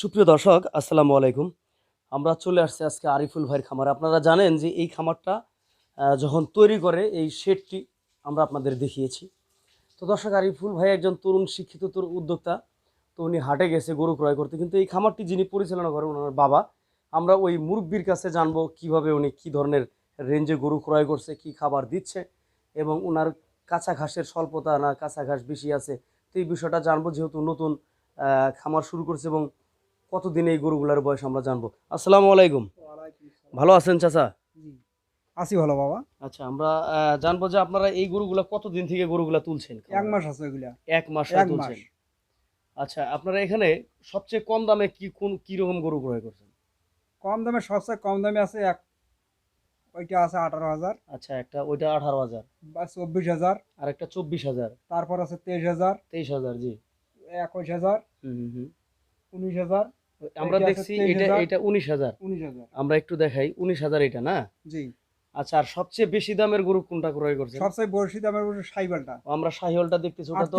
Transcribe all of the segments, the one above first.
সুপ্রিয় দর্শক, আসসালামু আলাইকুম। আমরা চলে আসছি আজকে আরিফুল ভাইয়ের খামারে। আপনারা জানেন যে এই খামারটা যখন তৈরি করে এই শেডটি আমরা আপনাদের দেখিয়েছি। তো দর্শক, আরিফুল ভাই একজন তরুণ শিক্ষিত, তরুণ উদ্যোক্তা। তো উনি হাটে গেছে, গরু ক্রয় করতে। কিন্তু এই খামারটি যিনি পরিচালনা করেন, ওনার বাবা। আমরা ওই মুরব্বির কাছে জানব কীভাবে উনি কি ধরনের রেঞ্জে গরু ক্রয় করছে, কি খাবার দিচ্ছে এবং ওনার কাঁচা ঘাসের স্বল্পতা না, কাঁচা ঘাস বেশি আছে। তো এই বিষয়টা জানব, যেহেতু নতুন খামার শুরু করছে এবং কতদিন এই গরুগুলার বয়স আমরা জানব। আসসালামু আলাইকুম। ভালো আছেন চাচা? আসি ভালো বাবা। আচ্ছা আমরা জানব যে আপনারা এই গরুগুলা কতদিন থেকে গরুগুলা তুলছেন? এক মাস আছে এক মাস তুলছেন। আচ্ছা আপনারা এখানে সবচেয়ে কম দামে কি কোন কি রকম গরু ক্রয় করছেন? কম দামে সবচেয়ে কম দামে আছে এক ওইটা আছে আঠারো হাজার। আচ্ছা একটা ওইটা আঠারো হাজার। বা চব্বিশ হাজার। আর একটা চব্বিশ হাজার। তারপর আছে তেইশ হাজার। তেইশ হাজার জি। একুশ হাজার। উনিশ হাজার। আমরা দেখছি এটা এটা উনিশ হাজার। আমরা একটু দেখাই উনিশ হাজার এটা না? জি। আচ্ছা আর সবচেয়ে বেশি দামের গরু কোনটা ক্রয় করছেন? সবচেয়ে বড়শি দামের সাইবেলটা আমরা দেখতেছি ওটা তো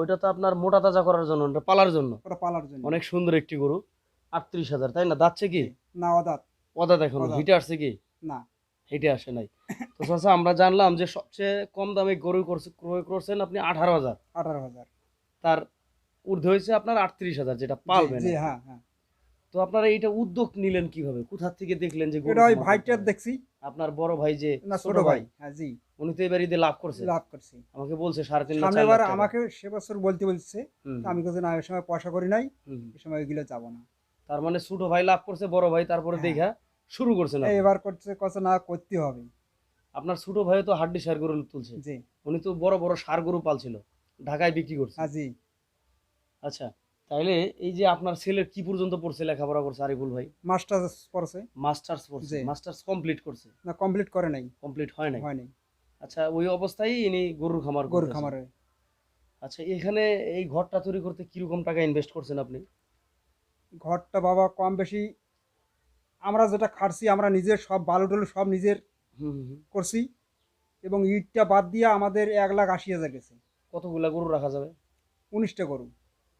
ওইটা তো আপনার মোটা তাজা করার জন্য ওটা পালার জন্য। ওটা পালার জন্য। অনেক সুন্দর একটি গরু আটত্রিশ হাজার তাই না? দাচ্ছে কি? না অদাত। অদাত। হিটে আসছে কি? না। হিটে আসে নাই। তো চাচা আমরা জানলাম যে সবচেয়ে কম দামে গরু করছে ক্রয় করছেন আপনি আঠারো হাজার। আঠারো হাজার। তার ঊর্ধ্বে হয়েছে আপনার আটত্রিশ হাজার যেটা পালবেন জি হ্যাঁ হ্যাঁ। তো আপনারা এইটা উদ্যোগ নিলেন কীভাবে? কোথা থেকে দেখলেন যে এটা ওই ভাইটার দেখছি। আপনার বড় ভাই যে না ছোট ভাই। হ্যাঁ জি। উনি তো এবার ঈদে লাভ করছে। লাভ করছি। আমাকে বলছে সাড়ে তিন লাখ চার সামনের লাখ বার টাকা। আমাকে সে বছর বলতে বলছে আমি না সময় পয়সা করি নাই। এই সময় ওইগুলো যাব না। তার মানে ছোট ভাই লাভ করছে বড় ভাই তারপরে। দেখা শুরু আপনি। এই এবার করছে কছে না করতে হবে। আপনার ছোট ভাই তো হাড্ডি সার গরু তুলছে। জি। উনি তো বড় বড় সার গরু পালছিল ঢাকায় বিক্রি করছে। হ্যাঁ জি। আচ্ছা তাইলে এই যে আপনার ছেলে কি পর্যন্ত পড়ছে লেখাপড়া করছে আরিফুল ভাই? মাস্টার্স পড়ছে। মাস্টার্স পড়ছে মাস্টার্স কমপ্লিট করছে? না কমপ্লিট করে নাই। কমপ্লিট হয় নাই? হয় নাই। আচ্ছা ওই অবস্থায় ইনি গরুর খামার গরুর খামারে। আচ্ছা এখানে এই ঘরটা তৈরি করতে কীরকম টাকা ইনভেস্ট করছেন আপনি? ঘরটা বাবা কম বেশি আমরা যেটা খাটছি আমরা নিজের সব বালু টালু সব নিজের হুম হুম, হুম। করছি এবং ইটটা বাদ দিয়ে আমাদের এক লাখ আশি হাজার গেছে। কতগুলা গরু রাখা যাবে? উনিশটা গরু।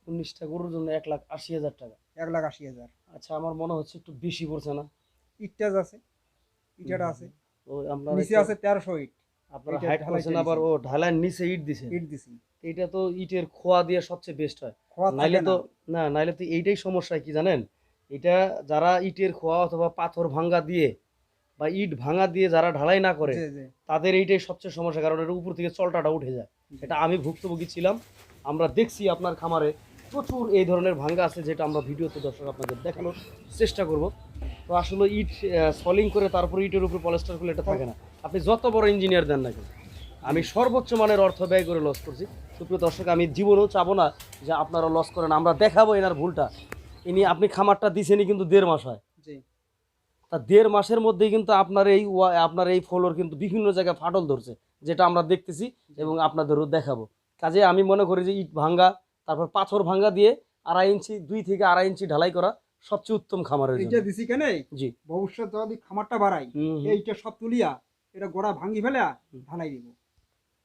উনিশটা গরুর জন্য এক লাখ আশি হাজার টাকা। এক লাখ আশি হাজার। আচ্ছা আমার মনে হচ্ছে একটু বেশি পড়ছে না? ইটটা আছে ইটাটা আছে। ও আপনার নিচে আছে তেরোশো ইট। আপনারা হাইট করছেন আবার ও ঢালাইয়ের নিচে ইট দিছেন? ইট দিছি। এটা তো ইটের খোয়া দিয়ে সবচেয়ে বেস্ট হয়। নাইলে তো না। নাইলে তো এইটাই সমস্যা কি জানেন? এটা যারা ইটের খোয়া অথবা পাথর ভাঙ্গা দিয়ে বা ইট ভাঙা দিয়ে যারা ঢালাই না করে তাদের এইটাই সবচেয়ে সমস্যা কারণ এর উপর থেকে চলটাটা উঠে যায়। এটা আমি ভুক্তভোগী ছিলাম। আমরা দেখছি আপনার খামারে প্রচুর এই ধরনের ভাঙ্গা আছে যেটা আমরা ভিডিওতে দর্শক আপনাদের দেখানোর চেষ্টা করব। তো আসলে ইট সলিং করে তারপর ইটের উপরে পলেস্টার করলে এটা থাকে না। আপনি যত বড় ইঞ্জিনিয়ার দেন না কেন আমি সর্বোচ্চ মানের অর্থ ব্যয় করে লস করছি। সুপ্রিয় দর্শক আমি জীবনেও চাবো না যে আপনারা লস করেন আমরা দেখাবো এনার ভুলটা। ইনি আপনি খামারটা দিছেনই কিন্তু দেড় মাস হয়। তা দেড় মাসের মধ্যেই কিন্তু আপনার এই আপনার এই ফ্লোর কিন্তু বিভিন্ন জায়গায় ফাটল ধরছে যেটা আমরা দেখতেছি এবং আপনাদেরও দেখাবো। কাজে আমি মনে করি যে ইট ভাঙ্গা তারপর পাথর ভাঙ্গা দিয়ে আড়াই ইঞ্চি দুই থেকে আড়াই ইঞ্চি ঢালাই করা সবচেয়ে উত্তম খামারের এইটা দিছি কেন জি। ভবিষ্যৎ যদি খামারটা বাড়াই। এইটা সব তুলিয়া এটা গোড়া ভাঙি ফেলে। ঢালাই দিব।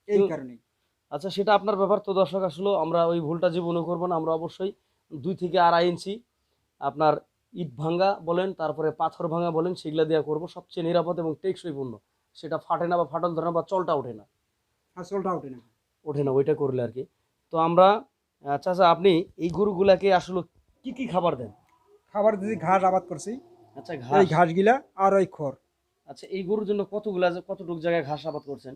এই কারণে আচ্ছা সেটা আপনার ব্যাপার তো দর্শক আসলে আমরা ওই ভুলটা জীবনে করব না আমরা অবশ্যই দুই থেকে আড়াই ইঞ্চি আপনার ইট ভাঙ্গা বলেন তারপরে পাথর ভাঙা বলেন সেগুলা দেওয়া করব সবচেয়ে নিরাপদ এবং টেকসইপূর্ণ সেটা ফাটে না বা ফাটল ধরে না বা চলটা ওঠে না। আসলটা ওঠে না। ওঠে না ওইটা করলে আর কি। তো আমরা আচ্ছা আচ্ছা আপনি এই গরুগুলাকে আসলে কি কি খাবার দেন? খাবার দিছি ঘাস আবাদ করছি। আচ্ছা এই ঘাস। ঘাস গিলা আর ওই খড়। আচ্ছা এই গরুর জন্য কতগুলা কতটুক জায়গায় ঘাস আবাদ করছেন?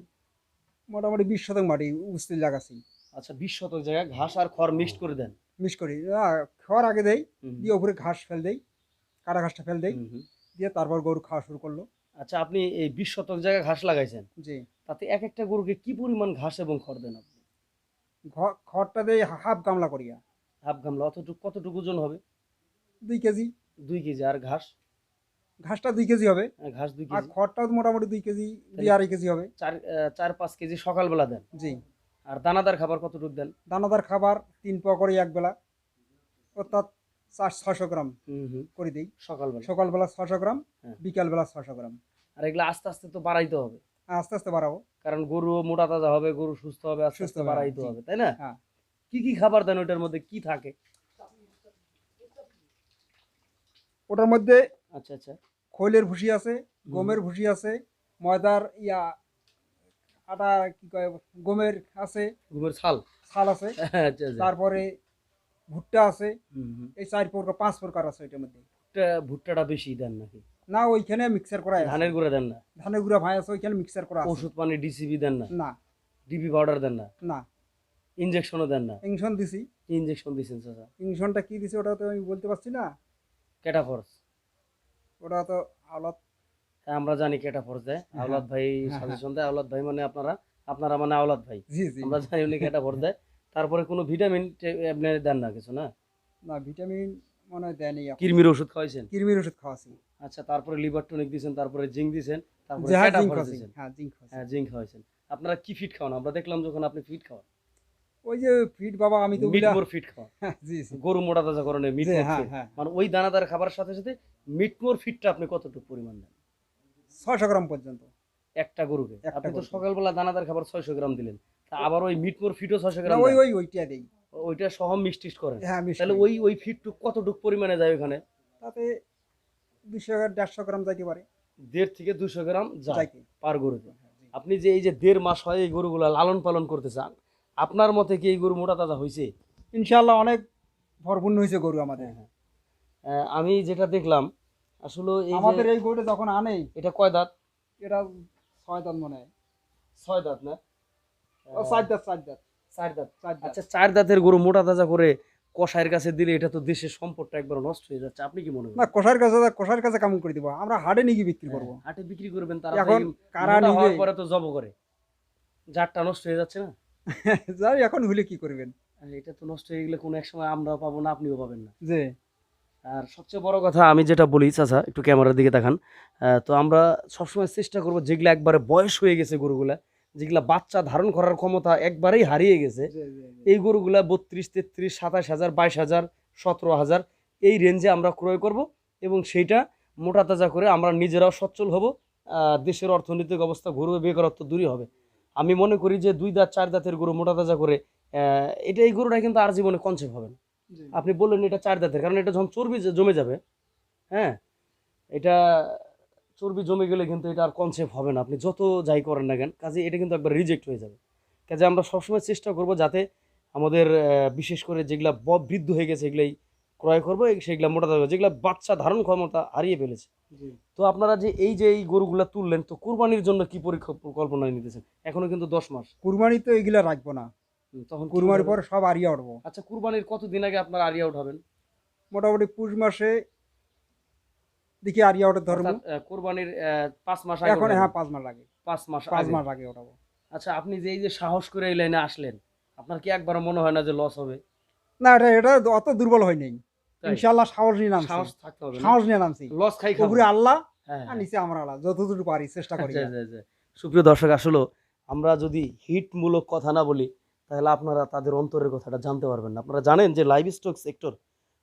মোটামুটি বিশ শতক মাটি উস্তিল লাগাছি। আচ্ছা বিশ শতক জায়গায় ঘাস আর খড় মিক্সড করে দেন? মিস করি। খড় আগে দেই দিয়ে উপরে ঘাস ফেল দেই কাটা ঘাসটা ফেল দেই। দিয়ে তারপর গরু খাওয়া শুরু করল। আচ্ছা আপনি এই বিশ শতক জায়গায় ঘাস লাগাইছেন। জি। তাতে এক একটা গরুকে কি পরিমাণ ঘাস এবং খড় দেন আপনি? খড়টা দেই হাফ গামলা করিয়া। হাফ গামলা অতটুকু কতটুকু ওজন হবে? দুই কেজি। দুই কেজি আর ঘাস? ঘাসটা দুই কেজি হবে। হ্যাঁ, ঘাস দুই আর কেজি। খড়টাও মোটামুটি দুই কেজি দুই আড়াই কেজি হবে। চার চার পাঁচ কেজি সকালবেলা দেন? জি। আর দানাদার খাবার কতটুকু দেন? দানাদার খাবার তিন পোয়া করে এক বেলা অর্থাৎ চার ছশো গ্রাম করে দিই। সকালবেলা? সকালবেলা ছশো গ্রাম হ্যাঁ। বিকালবেলা ছশো গ্রাম। আর এগুলো আস্তে আস্তে তো বাড়াইতে হবে। আস্তে আস্তে বাড়াবো। কারণ গরু মোটা তাজা হবে গরু সুস্থ হবে আস্তে আস্তে বাড়াইতে হবে তাই না? হ্যাঁ। কি কি খাবার দেন ওইটার মধ্যে? কি থাকে? ওটার মধ্যে আচ্ছা আচ্ছা। খৈলের ভুসি আছে গমের ভুসি আছে ময়দার ইয়া আটা কি কয় গমের আছে গমের ছাল। ছাল আছে আচ্ছা আচ্ছা। তারপরে ভুট্টা আছে। এই চার প্রকার পাঁচ প্রকার আছে এটার মধ্যে। ভুট্টা- ভুট্টাটা বেশি দেন নাকি? না ওইখানে মিক্সার করা ধানের গুঁড়া দেন না? ধানের গুঁড়া ভাই আছে ওইখানে মিক্সার করা ওষুধ পানি ডিসিবি দেন না? না। ডিপি পাউডার দেন না? না। ইনজেকশনও দেন না? ইংশন দিছি। ইনজেকশন দিছেন চাচা। ইংশনটা কি দিছে ওটা তো আমি বলতে পারছি না। ক্যাটাফর্স ওটা তো আলাদ হ্যাঁ আমরা জানি ক্যাটাফর্স দেয়। হ্যাঁ, আওলাদ ভাই সাজেশন দেয়। আওলাদ ভাই মানে আপনারা আপনারা মানে আওলাদ ভাই। জি জি। আমরা জানি উনি ক্যাটাফর্স দেয়। তারপরে কোনো ভিটামিন আপনি দেন না কিছু না? না ভিটামিন মনে হয় দেয়নি। কিরমির ওষুধ খাওয়াইছেন? কৃমির ওষুধ খাওয়াছি। আচ্ছা তারপরে লিভার টনিক দিয়েছেন তারপরে জিঙ্ক দিয়েছেন তারপরে হ্যাঁ জিঙ্ক হ্যাঁ খাওয়াইছেন আপনারা কি ফিট খাওয়ান? আমরা দেখলাম যখন আপনি ফিট খাওয়ান। ওই যে ফিট বাবা আমি তো মিট মোর ফিট খাওয়ান। হ্যাঁ, জি গরু মোটা তাজা করণে মিট জি, মোর ফিট হ্যাঁ। মানে ওই দানাদার খাবারের সাথে সাথে মিটমোর ফিটটা আপনি কতটুকু পরিমাণ দেন? ছয়শো গ্রাম পর্যন্ত। একটা গরুকে। আপনি তো সকালবেলা দানাদার খাবার ছয়শো গ্রাম দিলেন। তা আবার ওই মিটমোর ফিটও ছয়শো গ্রাম ওই ওই ওইটা দেই। ওইটা সহ মিক্স টিক্স করেন। হ্যাঁ তাহলে ওই ওই ফিটটুক কতটুকু পরিমাণে যায় ওখানে তাতে দুশো দেড়শো গ্রাম যাইতে পারে। দেড় থেকে দুশো গ্রাম যায় পার গরুতে হ্যাঁ, আপনি যে এই যে দেড় মাস হয় এই গরুগুলা লালন পালন করতে চান আপনার মতে কি এই গরু মোটা তাজা হয়েছে ইনশাআল্লাহ অনেক ভরপূর্ণ হয়েছে গরু আমাদের। হ্যাঁ, হ্যাঁ। আমি যেটা দেখলাম আসলে এই আমাদের এই গরুটা যখন আনে এটা কয় দাঁত? এটা ছয় দাঁত মনে হয়। ছয় দাঁত না? চার দাঁত। চার দাঁত। চার দাঁত। আচ্ছা চার দাঁতের গরু মোটা তাজা করে কষাইয়ের কাছে দিলে এটা তো দেশের সম্পদটা একবার নষ্ট হয়ে যাচ্ছে। আপনি কি মনে না করেন কষার কাছে কষার কাছে কেমন করে দিব। আমরা হাটে নিয়ে গিয়ে বিক্রি করব। হাটে বিক্রি করবেন তারা এখন কারা নিবে? পরে তো জব করে। জারটা নষ্ট হয়ে যাচ্ছে না? যাই এখন হলে কি করবেন? এটা তো নষ্ট হয়ে গেলে কোনো এক সময় আমরাও পাবো না আপনিও পাবেন না। যে। আর সবচেয়ে বড় কথা আমি যেটা বলি চাচা একটু ক্যামেরার দিকে দেখান। তো আমরা সবসময় চেষ্টা করব যেগুলো একবারে বয়স হয়ে গেছে গরুগুলা যেগুলা বাচ্চা ধারণ করার ক্ষমতা একবারেই হারিয়ে গেছে এই গরুগুলা বত্রিশ তেত্রিশ সাতাশ হাজার বাইশ হাজার সতেরো হাজার এই রেঞ্জে আমরা ক্রয় করব এবং সেইটা মোটা তাজা করে আমরা নিজেরাও সচ্ছল হব দেশের অর্থনৈতিক অবস্থা ঘুরবে বেকারত্ব দূরই হবে। আমি মনে করি যে দুই দাঁত চার দাঁতের গরু মোটা তাজা করে এটা এই গরুটা কিন্তু আর জীবনে কনসেপ্ট হবে না। আপনি বললেন এটা চার দাঁতের কারণ এটা যখন চর্বি জমে যাবে হ্যাঁ এটা চর্বি জমে গেলে কিন্তু এটা আর কনসেপ্ট হবে না। আপনি যত যাই করেন না কেন কাজে এটা কিন্তু একবার রিজেক্ট হয়ে যাবে। কাজে আমরা সবসময় চেষ্টা করব যাতে আমাদের বিশেষ করে যেগুলা ব- বৃদ্ধ হয়ে গেছে এগুলাই ক্রয় করব এই- সেগুলা মোটা থাকবে যেগুলা বাচ্চা ধারণ ক্ষমতা হারিয়ে ফেলেছে। তো আপনারা যে এই যে এই গরুগুলা তুললেন তো কুরবানির জন্য কি পরিকল্পনা নিতেছেন? এখনও কিন্তু দশ মাস। কুরবানি তো এগুলা রাখব না। তখন কুরবানির করবেন? পর সব আরিয়া উঠবো। আচ্ছা কুরবানির কতদিন আগে আপনারা আরিয়া উঠাবেন? মোটামুটি পুষ মাসে দেখি আরিয়া ওঠে ধরবো। অর্থাৎ, আহ, কুরবানির পাঁচ মাস আগে এখন হ্যাঁ পাঁচ মাস লাগে পাঁচ মাস পাঁচ মাস আগে ওঠাবো। আচ্ছা আপনি যে এই যে সাহস করে এই লাইনে আসলেন আপনার কি একবার মনে হয় না যে লস হবে? না এটা এটা অত দুর্বল হয় নাই। ইনশাআল্লাহ সাহস নিয়ে নামছি। সাহস থাকতে হবে সাহস নিয়ে নামছি। লস খাই খাব। উপরে আল্লাহ হ্যাঁ, আর হ্যাঁ। নিচে আমরা আল্লাহ। যতদূর পারি চেষ্টা করি। আচ্ছা, আচ্ছা, আচ্ছা। সুপ্রিয় দর্শক আসলে আমরা যদি হিটমূলক কথা না বলি তাহলে আপনারা তাদের অন্তরের কথাটা জানতে পারবেন না। আপনারা জানেন যে লাইভ স্টক সেক্টর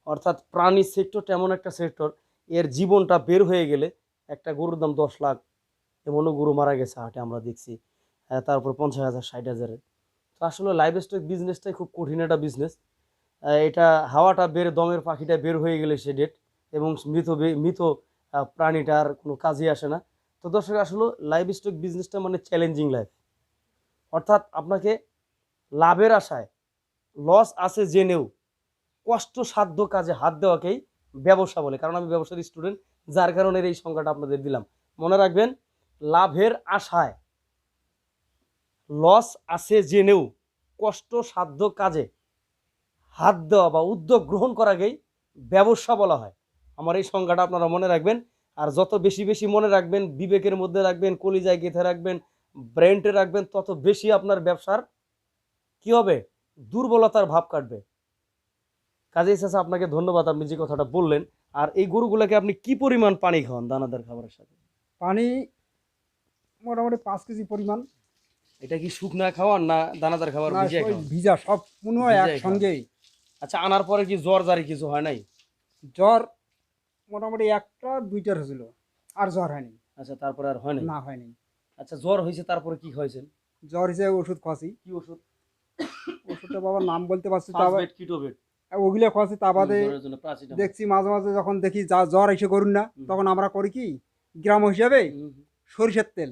অর্থাৎ প্রাণী সেক্টরটা এমন একটা সেক্টর এর জীবনটা বের হয়ে গেলে একটা গরুর দাম দশ লাখ এমনও গরু মারা গেছে হাটে আমরা দেখছি। তারপর পঞ্চাশ হাজার, ষাট হাজারে তো আসলে লাইভ স্টক বিজনেসটাই খুব কঠিন একটা বিজনেস এটা হাওয়াটা বের, দমের পাখিটা বের হয়ে গেলে সে ডেট এবং মৃত মৃত প্রাণীটার কোনো কাজে আসে না। তো দর্শক, আসলে লাইভ স্টক বিজনেসটা মানে চ্যালেঞ্জিং লাইফ অর্থাৎ আপনাকে লাভের আশায় লস আছে জেনেও, কষ্টসাধ্য কাজে হাত দেওয়াকেই ব্যবসা বলে, কারণ আমি ব্যবসার স্টুডেন্ট যার কারণে এই সংখ্যাটা আপনাদের দিলাম। মনে রাখবেন, লাভের আশায় লস আছে জেনেও কষ্টসাধ্য কাজে হাত দেওয়া বা উদ্যোগ গ্রহণ করাকেই ব্যবসা বলা হয়। আমার এই সংখ্যাটা আপনারা মনে রাখবেন, আর যত বেশি বেশি মনে রাখবেন, বিবেকের মধ্যে রাখবেন, কলিজায় গেঁথে রাখবেন ব্রেন্টে রাখবেন, তত বেশি আপনার ব্যবসার কি হবে? দুর্বলতার ভাব কাটবে। কাজে চাচা আপনাকে ধন্যবাদ আপনি যে কথাটা বললেন। আর এই গরুগুলোকে আপনি কি পরিমাণ পানি খাওয়ান দানাদার খাবারের সাথে? পানি মোটামুটি পাঁচ কেজি পরিমাণ। এটা কি শুকনা খাওয়ান না দানাদার খাবার ভিজা সব একসঙ্গেই। আচ্ছা আনার পরে কি জ্বর জারি কিছু হয় নাই? জ্বর মোটামুটি একটা দুইটার হয়েছিল। আর জ্বর হয়নি। আচ্ছা তারপরে আর হয় নাই? না হয়নি। আচ্ছা জ্বর হয়েছে তারপরে কি হয়েছেন জ্বর হিসেবে ওষুধ খাওয়াছি। কি ওষুধ? ওষুধটা বাবার নাম বলতে পারছি কিটোবেট ওগুলো খাওয়াচ্ছি তা বাদে দেখছি মাঝে মাঝে যখন দেখি যা জ্বর এসে করুন না তখন আমরা করি কি গ্রাম হিসাবে। সরিষার তেল।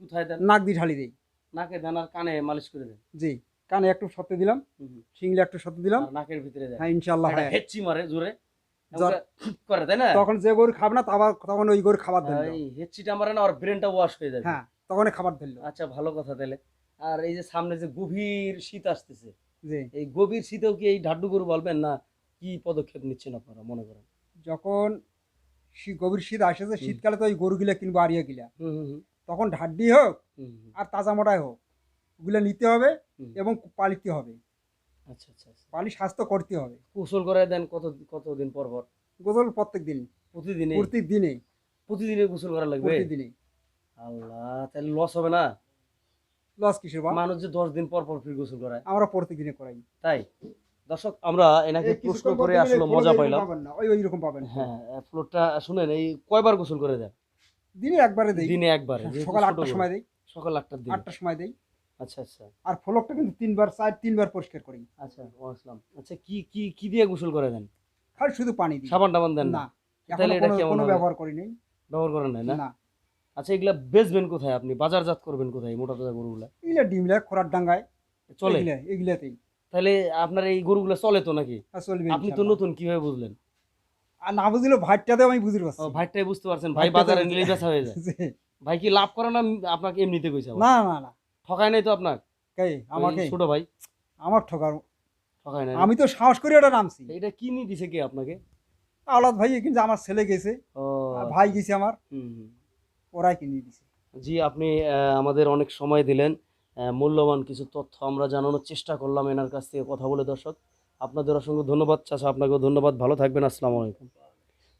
কোথায় দেন? নাক দিয়ে ঢালি দিই। নাকে দেন আর কানে মালিশ করে দেন। জি কানে একটু সত্যি দিলাম। শিংলে একটু সত্যি দিলাম। নাকের ভিতরে হ্যাঁ ইনশাল্লাহ হয়। মারে জোরে। করে তাই না? তখন যে গরু খাবে না আবার তখন ওই গরু খাবার ধরলো এই মারে না আর ব্রেনটা ওয়াশ হয়ে যাবে। হ্যাঁ তখন খাবার ধরলো আচ্ছা ভালো কথা তাহলে। আর এই যে সামনে যে গভীর শীত আসতেছে এই গভীর শীতেও কি এই ঢাড্ডু গরু বলবেন না কি পদক্ষেপ নিচ্ছেন আপনারা মনে করেন? যখন গভীর শীত আসেছে শীতকালে তো ওই গরুগুলা কিনবো আরিয়া গিলা হুম হুম হুম, তখন ঢাড্ডি হোক আর তাজা মোটাই হোক ওগুলো নিতে হবে এবং পালিতে হবে। আচ্ছা আচ্ছা আচ্ছা। পালি স্বাস্থ্য করতে হবে। গোসল করে দেন কত কতদিন পর পর? গোসল প্রত্যেক দিন। প্রতিদিনে প্রত্যেক দিনে প্রতিদিনে গোসল করা লাগবে? প্রতিদিনে আল্লাহ তাহলে লস হবে না? লস কিসের মানুষ যে দশ দিন পর পর ফির গোসল করায়। আমরা করাই। তাই? দর্শক আমরা এনাকে প্রশ্ন করে আসলে মজা পাইলাম। ওই ওই রকম পাবেন। হ্যাঁ ফ্লোরটা শুনেন এই কয়বার গোসল করে দেন? দিনে একবারে দেই। দিনে একবারে সকাল আটটার সময় দেই। সকাল আটটার দিন। আটটার সময় দেই। আচ্ছা আচ্ছা। আর ফলকটা কিন্তু তিনবার চার তিনবার পরিষ্কার করি। আচ্ছা ও আচ্ছা কি কি কি দিয়ে গোসল করে দেন? খালি শুধু পানি দিই সাবান টাবান দেন না? তাহলে এটা কোনো- কেমন ব্যবহার করি নাই। ব্যবহার করেন না। আচ্ছা এগুলা বেচবেন কোথায় আপনি? বাজারজাত করবেন কোথায় মোটা তাজা গরুগুলা? এগুলা ডিমলা খোরার ডাঙ্গায়। চলে। এগুলা এগুলাতেই। তাহলে আপনার এই গরুগুলা চলে তো নাকি? চলবে আপনি তো নতুন কীভাবে বুঝলেন? আর না বুঝলেও ভাইটাতেও আমি বুঝতে পারছি। ভাইটাই বুঝতে পারছেন। ভাই বাজারে নিলেই বেচা হয়ে যায়। ভাই কি লাভ করে না আপনাকে এমনিতে কইছে? না না না। ঠকায় নাই তো আপনার? কে আমাকে? ছোট ভাই। আমার ঠকার। ঠকায় নাই আমি তো সাহস করে ওটা নামছি এটা কিনে দিছে কে আপনাকে? আলাদ ভাই কিন্তু আমার ছেলে গেছে। ও ভাই গেছে আমার। হুম, হুম। ওরাই কিনে দিছে। জি আপনি আমাদের অনেক সময় দিলেন। মূল্যবান কিছু তথ্য আমরা জানানোর চেষ্টা করলাম এনার কাছ থেকে কথা বলে দর্শক। আপনাদের অসংখ্য ধন্যবাদ। চাচা আপনাকেও ধন্যবাদ। ভালো থাকবেন। আসসালামু আলাইকুম।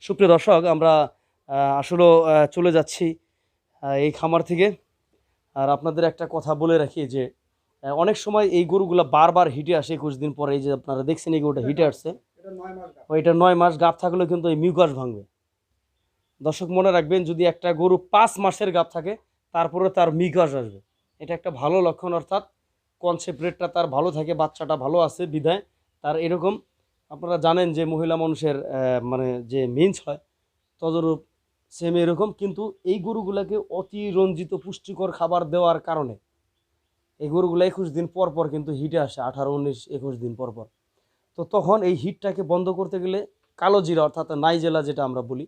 সুপ্রিয় দর্শক আমরা আহ, আসলেও চলে যাচ্ছি এই খামার থেকে। আর আপনাদের একটা কথা বলে রাখি যে অনেক সময় এই গরুগুলা বারবার হিটে আসে একুশ দিন পরে। এই যে আপনারা দেখছেন এই গরুটা হিটে আসছে। এটা নয় মাস ওইটা নয় মাস গাপ থাকলেও কিন্তু এই মিউকাস ভাঙবে। দর্শক মনে রাখবেন, যদি একটা গরু পাঁচ মাসের গাপ থাকে, তারপরে তার মিউকাস আসবে। এটা একটা ভালো লক্ষণ, অর্থাৎ কনসেপ্ট রেটটা তার ভালো থাকে, বাচ্চাটা ভালো আছে, বিধায় তার এরকম। আপনারা জানেন যে মহিলা মানুষের মানে যে মিন্স হয়, তদরূপ সেম এরকম। কিন্তু এই গরুগুলাকে অতি রঞ্জিত, পুষ্টিকর খাবার দেওয়ার কারণে এই গরুগুলো একুশ দিন পর পর কিন্তু হিটে আসে, আঠারো, উনিশ, একুশ দিন পর পর। তো তখন এই হিটটাকে বন্ধ করতে গেলে কালো জিরা, অর্থাৎ নাইজেলা যেটা আমরা বলি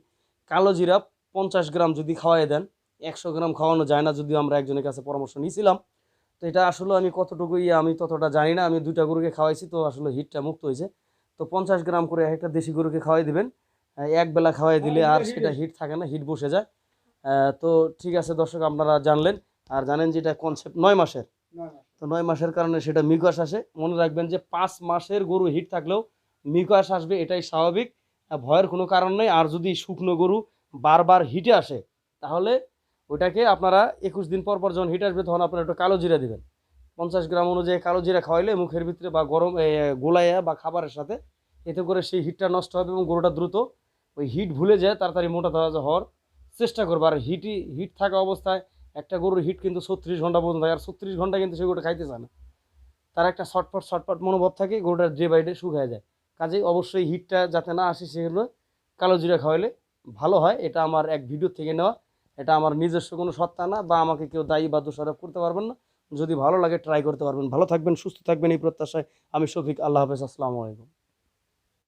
কালো জিরা পঞ্চাশ গ্রাম যদি খাওয়াই দেন একশো গ্রাম খাওয়ানো যায় না যদিও আমরা একজনের কাছে পরামর্শ নিয়েছিলাম তো এটা আসলে আমি কতটুকু ইয়ে আমি ততটা জানি না আমি দুইটা গরুকে খাওয়াইছি তো আসলে হিটটা মুক্ত হয়েছে তো পঞ্চাশ গ্রাম করে একটা দেশি গরুকে খাওয়াই দিবেন আহ, এক বেলা খাওয়াই দিলে আর সেটা হিট থাকে না হিট বসে যায়। তো ঠিক আছে দর্শক আপনারা জানলেন। আর জানেন যে এটা কনসেপ্ট নয় মাসের। তো নয় মাসের কারণে সেটা মিকাস আসে। মনে রাখবেন যে পাঁচ মাসের গরু হিট থাকলেও মিকাস আসবে এটাই স্বাভাবিক। ভয়ের কোনো কারণ নেই। আর যদি শুকনো গরু বারবার হিটে আসে, তাহলে ওটাকে আপনারা একুশ দিন পর পর যখন হিট আসবে, তখন আপনারা একটু কালো জিরা দিবেন। পঞ্চাশ গ্রাম অনুযায়ী কালো জিরা খাওয়াইলে মুখের ভিতরে বা গরম গোলাইয়া বা খাবারের সাথে এতে করে সেই হিটটা নষ্ট হবে এবং গরুটা দ্রুত ওই হিট ভুলে যায়, তাড়াতাড়ি মোটা তাজা হওয়ার চেষ্টা করবে। আর হিটই, হিট থাকা অবস্থায় একটা গরুর হিট কিন্তু ছত্রিশ ঘণ্টা পর্যন্ত থাকে। আর ছত্রিশ ঘণ্টা কিন্তু সে গরুটা খাইতে চায় না। তার একটা শর্টপট শর্টপট মনোভাব থাকে গরুটার ডে বাই ডে শুকায় যায়। কাজেই অবশ্যই হিটটা যাতে না আসে সেগুলো কালো জিরা খাওয়াইলে ভালো হয়। এটা আমার এক ভিডিও থেকে নেওয়া। এটা আমার নিজস্ব কোনো সত্তা না বা আমাকে কেউ দায়ী বা দোষারোপ করতে পারবেন না। যদি ভালো লাগে ট্রাই করতে পারবেন। ভালো থাকবেন, সুস্থ থাকবেন এই প্রত্যাশায়। আমি শফিক, আল্লাহ হাফেজ। আসসালামু আলাইকুম।